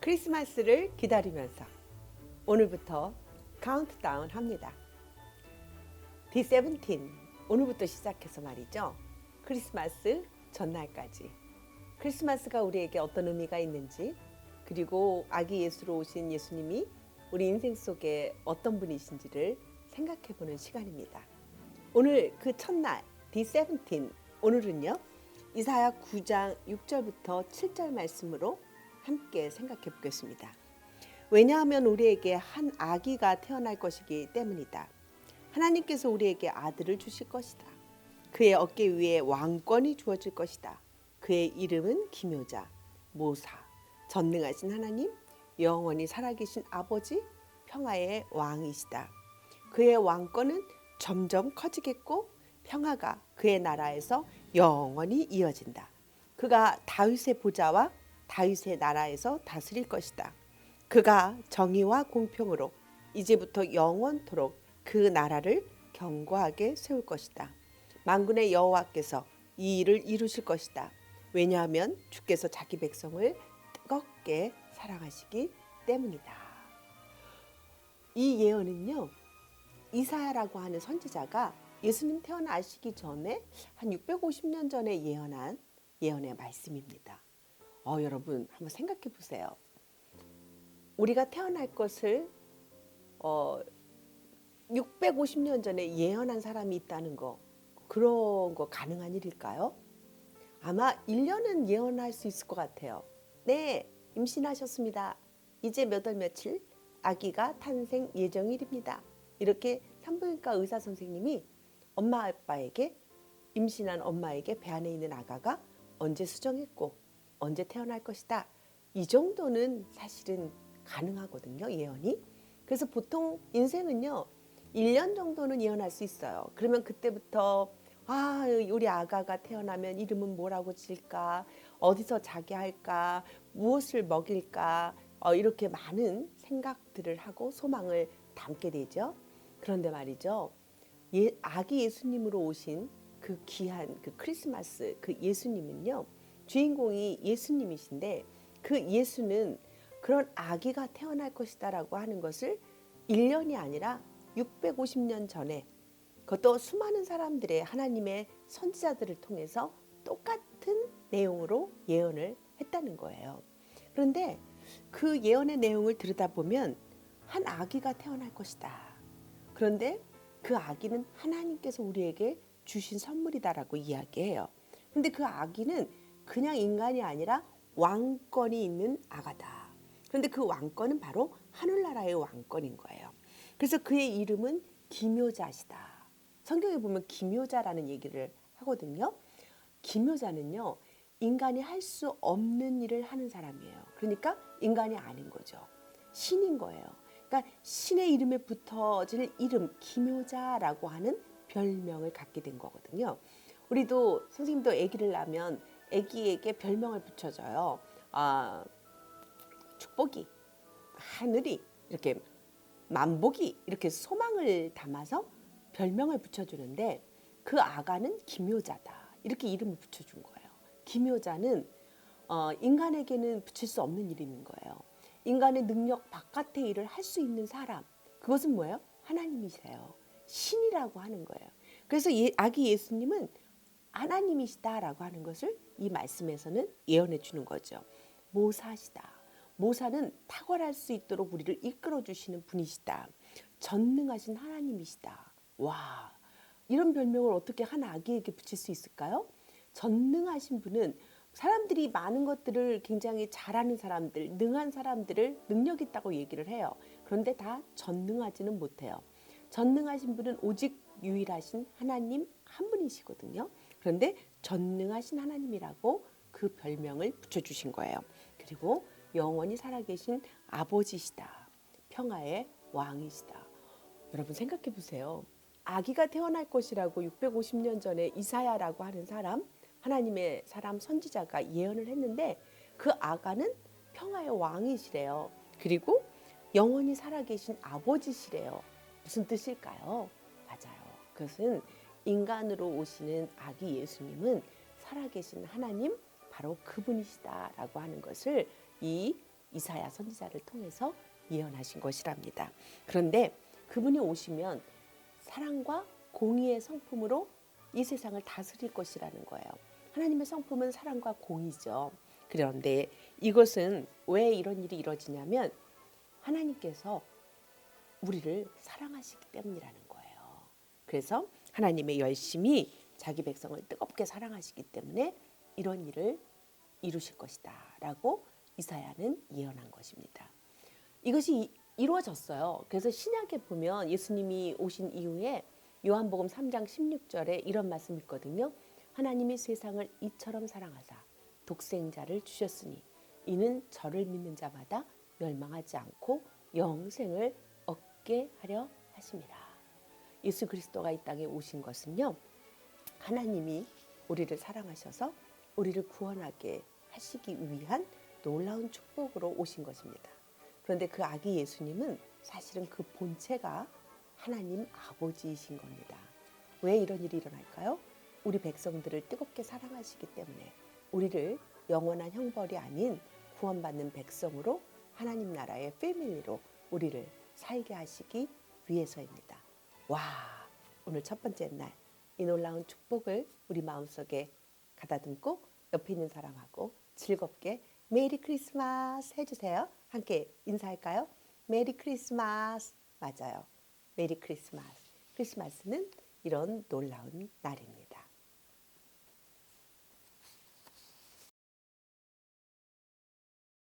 크리스마스를 기다리면서 오늘부터 카운트다운 합니다. D17 오늘부터 시작해서 말이죠. 크리스마스 전날까지 크리스마스가 우리에게 어떤 의미가 있는지 그리고 아기 예수로 오신 예수님이 우리 인생 속에 어떤 분이신지를 생각해 보는 시간입니다. 오늘 그 첫날 D17 오늘은요. 이사야 9장 6절부터 7절 말씀으로 함께 생각해 보겠습니다. 왜냐하면 우리에게 한 아기가 태어날 것이기 때문이다. 하나님께서 우리에게 아들을 주실 것이다. 그의 어깨 위에 왕권이 주어질 것이다. 그의 이름은 기묘자, 모사, 전능하신 하나님, 영원히 살아계신 아버지, 평화의 왕이시다. 그의 왕권은 점점 커지겠고 평화가 그의 나라에서 영원히 이어진다. 그가 다윗의 보좌와 다윗의 나라에서 다스릴 것이다. 그가 정의와 공평으로 이제부터 영원토록 그 나라를 견고하게 세울 것이다. 만군의 여호와께서 이 일을 이루실 것이다. 왜냐하면 주께서 자기 백성을 뜨겁게 사랑하시기 때문이다. 이 예언은요. 이사야라고 하는 선지자가 예수님 태어나시기 전에 한 650년 전에 예언한 예언의 말씀입니다. 어, 여러분 한번 생각해 보세요. 우리가 태어날 것을 어, 650년 전에 예언한 사람이 있다는 거 그런 거 가능한 일일까요? 아마 1년은 예언할 수 있을 것 같아요. 네, 임신하셨습니다. 이제 몇 월 며칠 아기가 탄생 예정일입니다. 이렇게 산부인과 의사 선생님이 엄마 아빠에게 임신한 엄마에게 배 안에 있는 아가가 언제 수정했고 언제 태어날 것이다. 이 정도는 사실은 가능하거든요, 예언이. 그래서 보통 인생은요, 1년 정도는 예언할 수 있어요. 그러면 그때부터 아, 우리 아가가 태어나면 이름은 뭐라고 질까? 어디서 자게 할까? 무엇을 먹일까? 어, 이렇게 많은 생각들을 하고 소망을 담게 되죠. 그런데 말이죠. 예, 아기 예수님으로 오신 그 귀한 그 크리스마스 그 예수님은요. 주인공이 예수님이신데 그 예수는 그런 아기가 태어날 것이다라고 하는 것을 1년이 아니라 650년 전에 그것도 수많은 사람들의 하나님의 선지자들을 통해서 똑같은 내용으로 예언을 했다는 거예요. 그런데 그 예언의 내용을 들여다보면 한 아기가 태어날 것이다. 그런데 그 아기는 하나님께서 우리에게 주신 선물이다라고 이야기해요. 그런데 그 아기는 그냥 인간이 아니라 왕권이 있는 아가다. 그런데 그 왕권은 바로 하늘나라의 왕권인 거예요. 그래서 그의 이름은 기묘자시다. 성경에 보면 기묘자라는 얘기를 하거든요. 기묘자는요, 인간이 할 수 없는 일을 하는 사람이에요. 그러니까 인간이 아닌 거죠. 신인 거예요. 그러니까 신의 이름에 붙어질 이름 기묘자라고 하는 별명을 갖게 된 거거든요. 우리도 선생님도 아기를 낳으면 아기에게 별명을 붙여줘요. 아, 축복이, 하늘이 이렇게 만복이 이렇게 소망을 담아서 별명을 붙여주는데 그 아가는 기묘자다 이렇게 이름을 붙여준 거예요. 기묘자는 어, 인간에게는 붙일 수 없는 이름인 거예요. 인간의 능력 바깥의 일을 할 수 있는 사람 그것은 뭐예요? 하나님이세요. 신이라고 하는 거예요. 그래서 예, 아기 예수님은 하나님이시다라고 하는 것을 이 말씀에서는 예언해 주는 거죠. 모사시다. 모사는 탁월할 수 있도록 우리를 이끌어 주시는 분이시다. 전능하신 하나님이시다. 와, 이런 별명을 어떻게 한 아기에게 붙일 수 있을까요? 전능하신 분은 사람들이 많은 것들을 굉장히 잘하는 사람들, 능한 사람들을 능력 있다고 얘기를 해요. 그런데 다 전능하지는 못해요. 전능하신 분은 오직 유일하신 하나님 한 분이시거든요. 그런데 전능하신 하나님이라고 그 별명을 붙여주신 거예요. 그리고 영원히 살아계신 아버지시다. 평화의 왕이시다. 여러분 생각해 보세요. 아기가 태어날 것이라고 650년 전에 이사야라고 하는 사람, 하나님의 사람 선지자가 예언을 했는데 그 아가는 평화의 왕이시래요. 그리고 영원히 살아계신 아버지시래요. 무슨 뜻일까요? 맞아요. 그것은 인간으로 오시는 아기 예수님은 살아계신 하나님 바로 그분이시다라고 하는 것을 이 이사야 선지자를 통해서 예언하신 것이랍니다. 그런데 그분이 오시면 사랑과 공의의 성품으로 이 세상을 다스릴 것이라는 거예요. 하나님의 성품은 사랑과 공의죠. 그런데 이것은 왜 이런 일이 이루어지냐면 하나님께서 우리를 사랑하시기 때문이라는 거예요. 그래서 하나님의 열심히 자기 백성을 뜨겁게 사랑하시기 때문에 이런 일을 이루실 것이다라고 이사야는 예언한 것입니다. 이것이 이- 이루어졌어요. 그래서 신약에 보면 예수님이 오신 이후에 요한복음 3장 16절에 이런 말씀이 있거든요. 하나님이 세상을 이처럼 사랑하사 독생자를 주셨으니 이는 저를 믿는 자마다 멸망하지 않고 영생을 얻게 하려 하심이라. 예수 그리스도가 이 땅에 오신 것은요. 하나님이 우리를 사랑하셔서 우리를 구원하게 하시기 위한 놀라운 축복으로 오신 것입니다. 그런데 그 아기 예수님은 사실은 그 본체가 하나님 아버지이신 겁니다. 왜 이런 일이 일어날까요? 우리 백성들을 뜨겁게 사랑하시기 때문에 우리를 영원한 형벌이 아닌 구원받는 백성으로 하나님 나라의 패밀리로 우리를 살게 하시기 위해서입니다. 와, 오늘 첫 번째 날 이 놀라운 축복을 우리 마음속에 가다듬고 옆에 있는 사람하고 즐겁게 메리 크리스마스 해주세요. 함께 인사할까요? 메리 크리스마스 맞아요. 메리 크리스마스. 크리스마스는 이런 놀라운 날입니다.